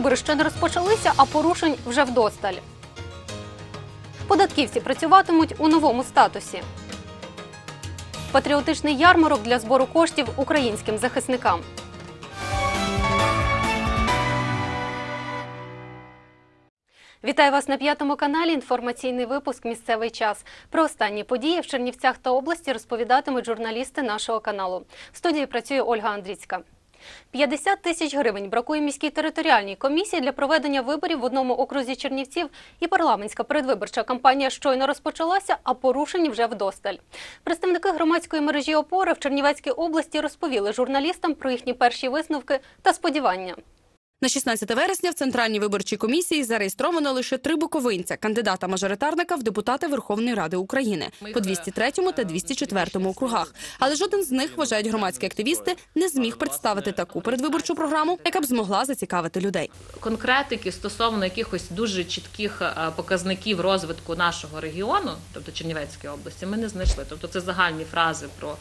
Вибори ще не розпочалися, а порушень вже вдосталь. Податківці працюватимуть у новому статусі. Патріотичний ярмарок для збору коштів українським захисникам. Вітаю вас на п'ятому каналі. Інформаційний випуск Місцевий час. Про останні події в Чернівцях та області розповідатимуть журналісти нашого каналу. В студії працює Ольга Андріцька. 50 тисяч гривень бракує міській територіальній комісії для проведення виборів в одному окрузі Чернівців. І парламентська передвиборча кампанія щойно розпочалася, а порушень вже вдосталь. Представники громадської мережі опори в Чернівецькій області розповіли журналістам про їхні перші висновки та сподівання. На 16 вересня в Центральній виборчій комісії зареєстровано лише три буковинця – кандидата-мажоритарника в депутати Верховної Ради України по 203 та 204 округах. Але жоден з них, вважають громадські активісти, не зміг представити таку передвиборчу програму, яка б змогла зацікавити людей. конкретики стосовно якихось дуже чітких е, показників розвитку нашого регіону, тобто Чернівецької області, ми не знайшли. Тобто це загальні фрази про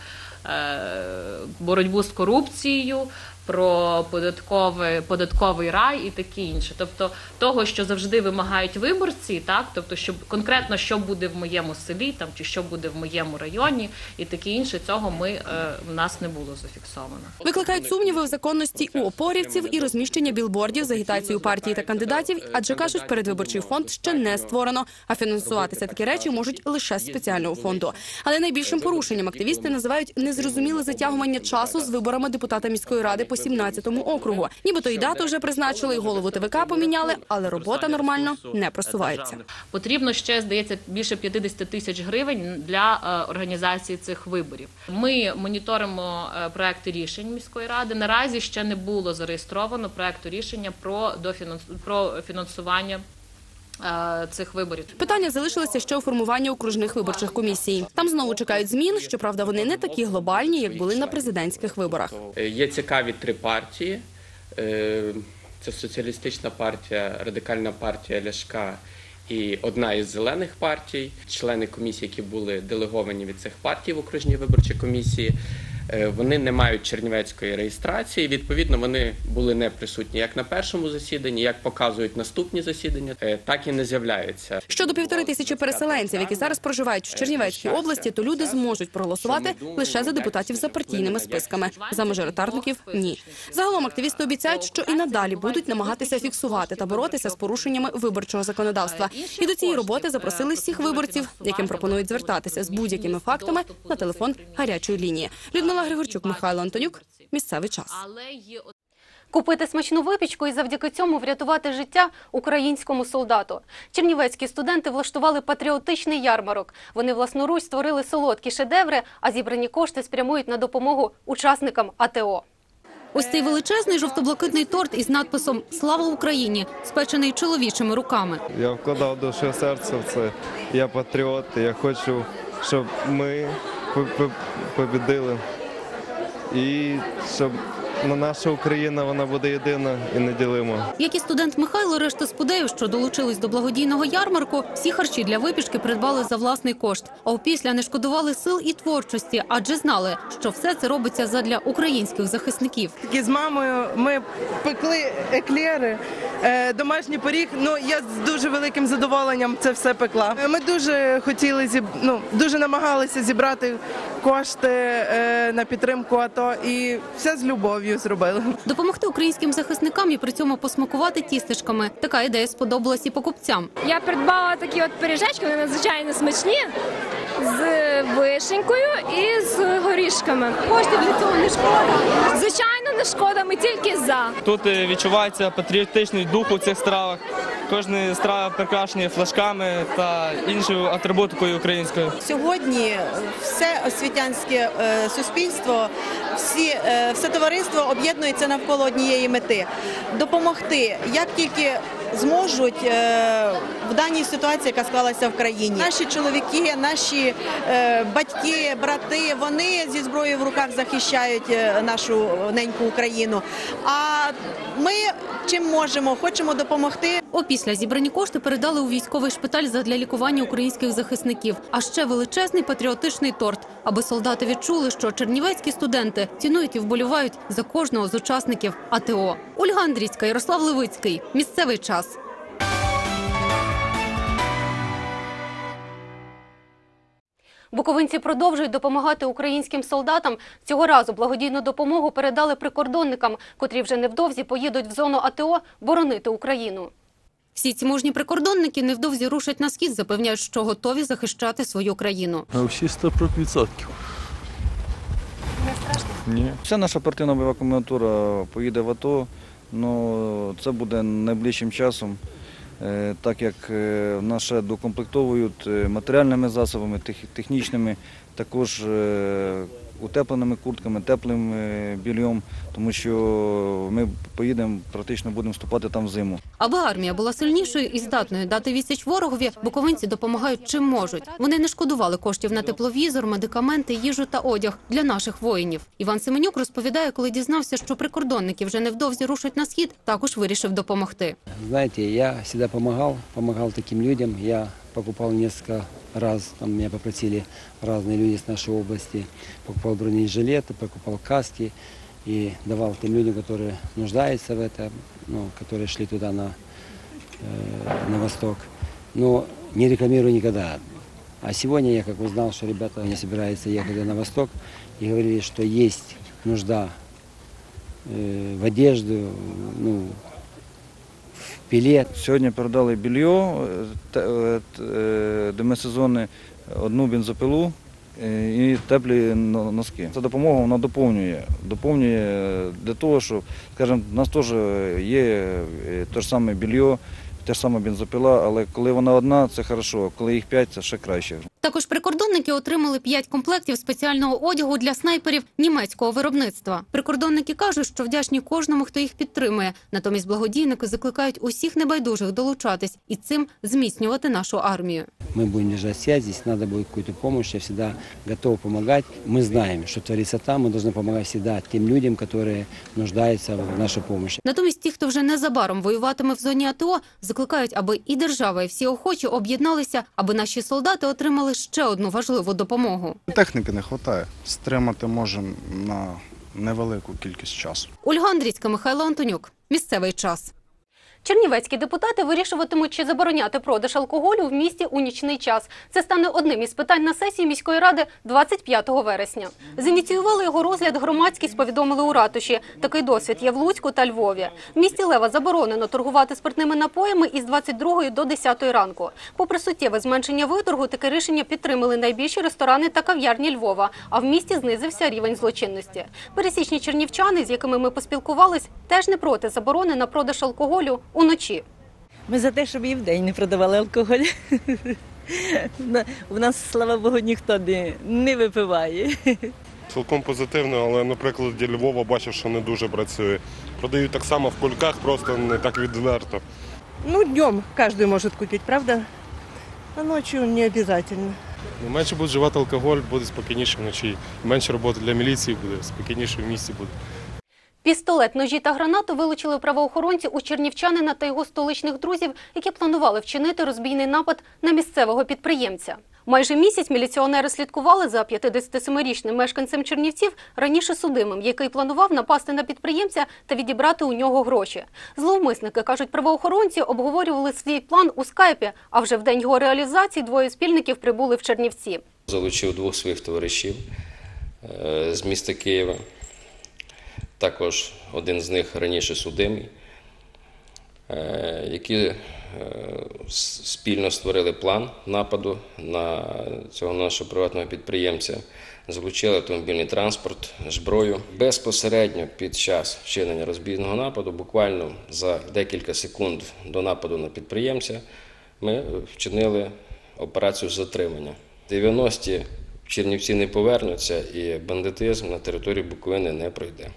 е, боротьбу з корупцією, про податковий, податковий рай і таке інше. Тобто того, що завжди вимагають виборці, так тобто, щоб конкретно що буде в моєму селі, там чи що буде в моєму районі, і таке інше, цього ми е, в нас не було зафіксовано. Викликають сумніви в законності у опорівців і розміщення білбордів з агітацією партії та кандидатів, адже кажуть, передвиборчий фонд ще не створено, а фінансуватися такі речі можуть лише з спеціального фонду. Але найбільшим порушенням активісти називають незрозуміле затягування часу з виборами депутата міської ради по 17-му округу. Нібито й дату вже призначили, і голову ТВК поміняли, але робота нормально не просувається. Потрібно ще здається більше 50 тисяч гривень для е, організації цих виборів. Ми моніторимо е, проекти рішень міської ради. Наразі ще не було зареєстровано проекту рішення про дофінанс... про фінансування цих виборів. Питання залишилося ще у формуванні окружних виборчих комісій. Там знову чекають змін. Щоправда, вони не такі глобальні, як були на президентських виборах. Е, Є цікаві три партії. Е, Це соціалістична партія, радикальна партія Ляшка і одна із зелених партій. Члени комісії, які були делеговані від цих партій в окружній виборчій комісії. Е, Вони не мають чернівецької реєстрації. Відповідно, вони були не присутні як на першому засіданні, як показують наступні засідання, е, так і не з'являються. Щодо півтори тисячі переселенців, які зараз проживають в Чернівецькій області, то люди зможуть проголосувати лише за депутатів за партійними списками. За мажоритарників ні. Загалом активісти обіцяють, що і надалі будуть намагатися фіксувати та боротися з порушеннями виборчого законодавства. І до цієї роботи запросили всіх виборців, яким пропонують звертатися з будь-якими фактами на телефон гарячої лінії. Людмила Григорчук, Михайло Антонюк. Місцевий час. Але є Купити смачну випічку і завдяки цьому врятувати життя українському солдату. Чернівецькі студенти влаштували патріотичний ярмарок. Вони власноруч створили солодкі шедеври, а зібрані кошти спрямують на допомогу учасникам АТО. Ось цей величезний жовто-блакитний торт із надписом Слава Україні, спечений чоловічими руками. Я вкладав душу серце в це. Я патріот. Я хочу, щоб ми по- по- побідили. І щоб наша Україна вона буде єдина і неділима. Як і студент Михайло, решта спудеїв, що долучились до благодійного ярмарку, всі харчі для випічки придбали за власний кошт. А опісля не шкодували сил і творчості, адже знали, що все це робиться задля українських захисників. Таки з мамою ми пекли еклери, е, домашній пиріг. Ну я з дуже великим задоволенням це все пекла. Ми дуже хотіли зіб... ну, дуже намагалися зібрати кошти е, на підтримку АТО і все з любов'ю зробили. Допомогти українським захисникам і при цьому посмакувати тістечками. Така ідея сподобалась і покупцям. Я придбала такі от пиріжечки, вони надзвичайно смачні з вишенькою і з горішками. Коштів для цього не шкода. Звичайно, не шкода. Ми тільки за. Тут е, відчувається патріотичний дух у цих стравах. Кожна страва прикрашена флажками та іншою атрибутикою українською. Сьогодні все освітянське е, суспільство, всі, е, все товариство об'єднується навколо однієї мети допомогти, як тільки зможуть е, в даній ситуації, яка склалася в країні. Наші чоловіки, наші е, батьки, брати, вони зі зброєю в руках захищають е, нашу неньку Україну. А Ми чим можемо, хочемо допомогти. Опісля зібрані кошти передали у військовий шпиталь задля лікування українських захисників. А ще величезний патріотичний торт, аби солдати відчули, що чернівецькі студенти цінують і вболівають за кожного з учасників АТО. Ольга Андрійська, Ярослав Левицький. Місцевий час. Буковинці продовжують допомагати українським солдатам. Цього разу благодійну допомогу передали прикордонникам, котрі вже невдовзі поїдуть в зону АТО боронити Україну. Всі ці мужні прикордонники невдовзі рушать на схід, запевняють, що готові захищати свою країну. А всі 100%. Не страшно? Ні. Вся наша партійна бойова комендатура поїде в АТО. Ну, це буде найближчим часом, так як е, нас докомплектовують е, матеріальними засобами, технічними, також е, утепленими куртками, теплим е, більйом, тому що ми поїдемо, практично будемо вступати там в зиму. Аби армія була сильнішою і здатною дати відсіч ворогові, буковинці допомагають чим можуть. Вони не шкодували коштів на тепловізор, медикаменти, їжу та одяг для наших воїнів. Іван Семенюк розповідає, коли дізнався, що прикордонники вже невдовзі рушать на схід, також вирішив допомогти. Знаете, я всегда помогал, помогал таким людям. Я покупал несколько раз, там меня попросили разные люди с нашей области. Покупал бронежилеты, покупал каски и давал тем людям, которые нуждаются в этом, ну, которые шли туда на, э, на восток. Но не рекламирую никогда. А сегодня я как узнал, что ребята не собираются ехать на восток и говорили, что есть нужда э, в одежду, ну, в Сьогодні передали більйо, е, е, е, демисезонне, одну бензопилу і теплі носки. Ця допомога вона доповнює. Доповнює для того, що, скажімо, в нас теж є те ж саме більйо, те ж саме бензопила, але коли вона одна, це хорошо, коли їх п'ять, це ще краще. Також прикордонники отримали п'ять комплектів спеціального одягу для снайперів німецького виробництва. Прикордонники кажуть, що вдячні кожному, хто їх підтримує. Натомість благодійники закликають усіх небайдужих долучатись і цим зміцнювати нашу армію. мы будем держать связь, здесь надо будет какую-то помощь, я всегда готов помогать. Мы знаем, что творится там, мы должны помогать всегда тем людям, которые нуждаются в нашей помощи. Натомість ті, хто вже незабаром воюватиме в зоні АТО, закликають, аби і держава, і всі охочі об'єдналися, аби наші солдати отримали ще одну важливу допомогу. Техніки не вистачає. Стримати можемо на невелику кількість часу. Ольга Андрійська, Михайло Антонюк. Місцевий час. Чернівецькі депутати вирішуватимуть, чи забороняти продаж алкоголю в місті у нічний час. Це стане одним із питань на сесії міської ради 25 вересня. Зініціювали його розгляд громадськість, повідомили у ратуші. Такий досвід є в Луцьку та Львові. В місті Лева заборонено торгувати спиртними напоями із 22 до 10 ранку. Попри суттєве зменшення виторгу, таке рішення підтримали найбільші ресторани та кав'ярні Львова. А в місті знизився рівень злочинності. Пересічні чернівчани, з якими ми поспілкувались, теж не проти заборони на продаж алкоголю уночі. Ми за те, щоб і вдень не продавали алкоголь. У нас, слава Богу, ніхто не, не випиває. Цілком позитивно, але, наприклад, для Львова бачив, що не дуже працює. Продають так само в кульках, просто не так відверто. Ну, днем каждый может купить, правда? А ночью не обязательно. Ну, Менше будуть вживати алкоголь, буде спокійніше вночі. Менше роботи для міліції буде, спокійніше в місті буде. Пістолет, ножі та гранату вилучили правоохоронці у чернівчанина та його столичних друзів, які планували вчинити розбійний напад на місцевого підприємця. Майже місяць міліціонери слідкували за 57-річним мешканцем Чернівців, раніше судимим, який планував напасти на підприємця та відібрати у нього гроші. Зловмисники, кажуть правоохоронці, обговорювали свій план у скайпі, а вже в день його реалізації двоє спільників прибули в Чернівці. Залучив двох своїх товаришів е, з міста Києва. Також один з них раніше судимий, е, які е, спільно створили план нападу на цього нашого приватного підприємця. Залучили автомобільний транспорт, зброю. Безпосередньо під час вчинення розбійного нападу, буквально за декілька секунд до нападу на підприємця, ми вчинили операцію затримання. 90-ті в Чернівці не повернуться і бандитизм на території Буковини не пройде.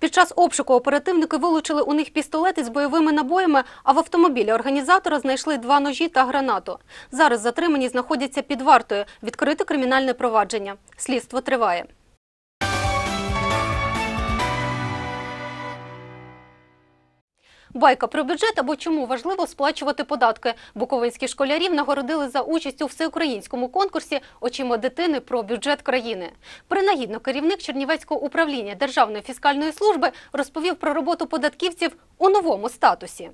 Під час обшуку оперативники вилучили у них пістолети з бойовими набоями, а в автомобілі організатора знайшли два ножі та гранату. Зараз затримані знаходяться під вартою. Відкрите кримінальне провадження. Слідство триває. Байка про бюджет або чому важливо сплачувати податки. Буковинських школярів нагородили за участь у всеукраїнському конкурсі Очима дитини про бюджет країни. Принагідно керівник Чернівецького управління Державної фіскальної служби розповів про роботу податківців у новому статусі.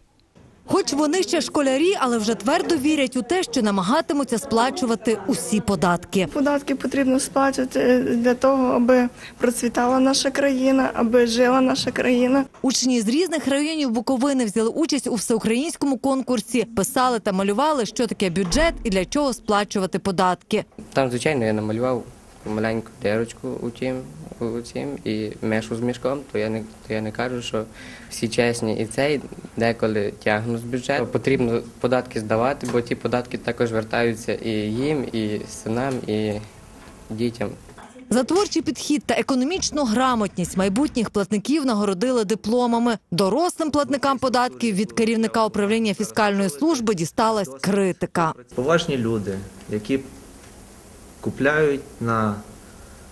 Хоч вони ще школярі, але вже твердо вірять у те, що намагатимуться сплачувати усі податки. Податки потрібно сплачувати для того, аби процвітала наша країна, аби жила наша країна. Учні з різних районів Буковини взяли участь у всеукраїнському конкурсі, писали та малювали, що таке бюджет і для чого сплачувати податки. Там, звичайно, я намалював маленьку дирочку у цім і мешу з мішком, то я не то я не кажу, що всі чесні і цей деколи тягну з бюджету. Потрібно податки здавати, бо ті податки також вертаються і їм, і синам, і дітям. За творчий підхід та економічну грамотність майбутніх платників нагородили дипломами. Дорослим платникам податків від керівника управління фіскальної служби дісталась критика. Поважні люди, які купляють на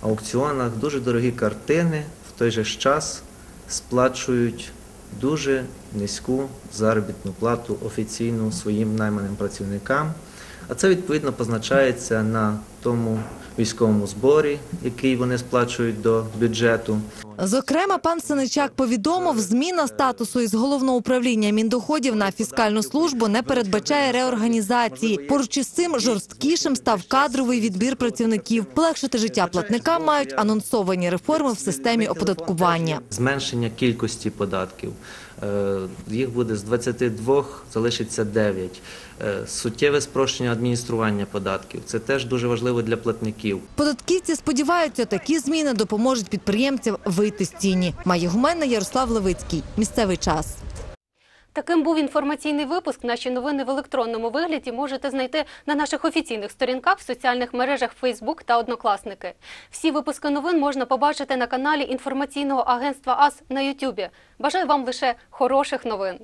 аукціонах дуже дорогі картини, в той же час сплачують дуже низьку заробітну плату офіційну своїм найманим працівникам. А це відповідно позначається на тому військовому зборі, який вони сплачують до бюджету. Зокрема, пан Синичак повідомив, зміна статусу із головного управління міндоходів на фіскальну службу не передбачає реорганізації. Поруч із цим жорсткішим став кадровий відбір працівників. Полегшити життя платникам мають анонсовані реформи в системі оподаткування. Зменшення кількості податків. Е, Їх буде з 22, залишиться 9. Е, Суттєве спрощення адміністрування податків. Це теж дуже важливо для платників. Податківці сподіваються, такі зміни допоможуть підприємцям вийти з тіні. Має гуменна Ярослав Левицький. Місцевий час. Таким був інформаційний випуск. Наші новини в електронному вигляді можете знайти на наших офіційних сторінках в соціальних мережах Facebook та Однокласники. Всі випуски новин можна побачити на каналі інформаційного агентства АС на Ютубі. Бажаю вам лише хороших новин.